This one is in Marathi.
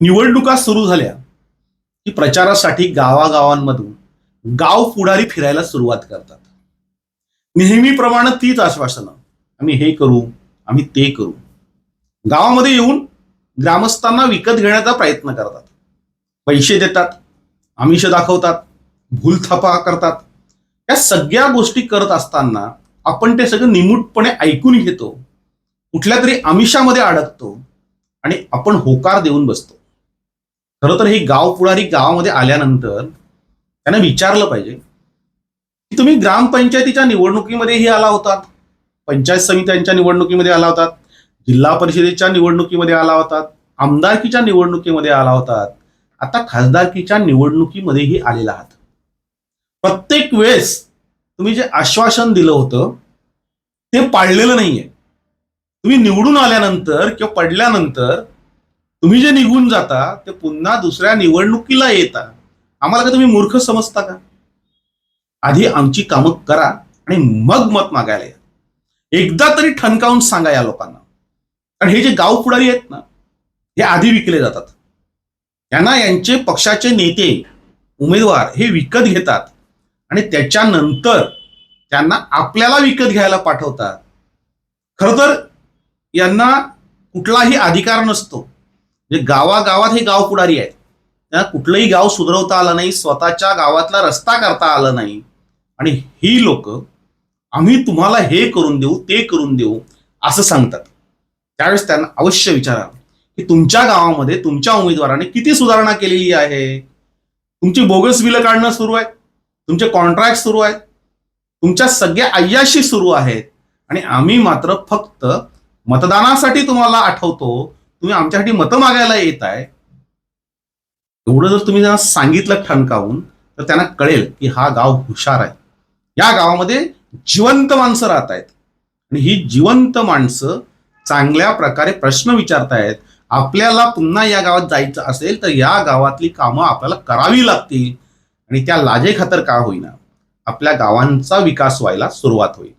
निवडणुका सुरू झाल्या की प्रचारासाठी गावागावांमधून गाव पुढारी फिरायला सुरुवात करतात. नेहमीप्रमाणे तीच आश्वासनं आम्ही हे करू आम्ही ते करू. गावामध्ये येऊन ग्रामस्थांना विकत घेण्याचा प्रयत्न करतात. पैसे देतात आमिष दाखवतात भूलथापा करतात. या सगळ्या गोष्टी करत असताना आपण ते सगळं निमूटपणे ऐकून घेतो कुठल्या तरी आमिषामध्ये अडकतो आणि आपण होकार देऊन बसतो. खरं तर हे गाव पुढारी गावामध्ये आल्यानंतर त्यांना विचारलं पाहिजे की तुम्ही ग्रामपंचायतीच्या निवडणुकीमध्येही आला होतात. पंचायत समित्यांच्या निवडणुकीमध्ये आला होतात. जिल्हा परिषदेच्या निवडणुकीमध्ये आला होतात. आमदारकीच्या निवडणुकीमध्ये आला होतात. आता खासदारकीच्या निवडणुकीमध्येही आलेला आहात. प्रत्येक वेळेस तुम्ही जे आश्वासन दिलं होतं ते पाळलेलं नाहीये. तुम्ही निवडून आल्यानंतर किंवा पडल्यानंतर तुम्ही जे निघून जाता ते पुन्हा दुसऱ्या निवडणुकीला येता. आम्हाला का तुम्ही मूर्ख समजता का? आधी आमची कामं करा आणि मग मत मागायला या. एकदा तरी ठणकावून सांगा या लोकांना. कारण हे जे गाव पुढारी आहेत ना हे आधी विकले जातात. त्यांना यांचे पक्षाचे नेते उमेदवार हे विकत घेतात. आणि त्याच्यानंतर त्यांना आपल्याला विकत घ्यायला पाठवतात. खरं तर यांना कुठलाही अधिकार नसतो. म्हणजे गावागावात हे गाव पुढारी आहेत. त्यांना कुठलंही गाव सुधरवता आलं नाही स्वतःच्या गावातला रस्ता करता आला नाही. आणि ही लोक आम्ही तुम्हाला हे करून देऊ ते करून देऊ असं सांगतात. त्यावेळेस त्यांना अवश्य विचारा की तुमच्या गावामध्ये तुमच्या उमेदवाराने किती सुधारणा केलेली आहे? तुमची बोगस बिलं काढणं सुरू आहे. तुमचे कॉन्ट्रॅक्ट सुरू आहेत. तुमच्या सगळ्या अय्याशी सुरू आहेत. आणि आम्ही मात्र फक्त मतदानासाठी तुम्हाला आठवतो तुम्ही आमच्यासाठी मतं मागायला येत आहे एवढं जर तुम्ही त्यांना सांगितलं ठणकावून तर त्यांना कळेल की हा गाव हुशार आहे. या गावामध्ये जिवंत माणसं राहत आहेत आणि ही जिवंत माणसं चांगल्या प्रकारे प्रश्न विचारतायत आपल्याला पुन्हा या गावात जायचं असेल तर या गावातली कामं आपल्याला करावी लागतील. आणि त्या लाजे खातर का होईना आपल्या गावांचा विकास व्हायला सुरुवात होईल.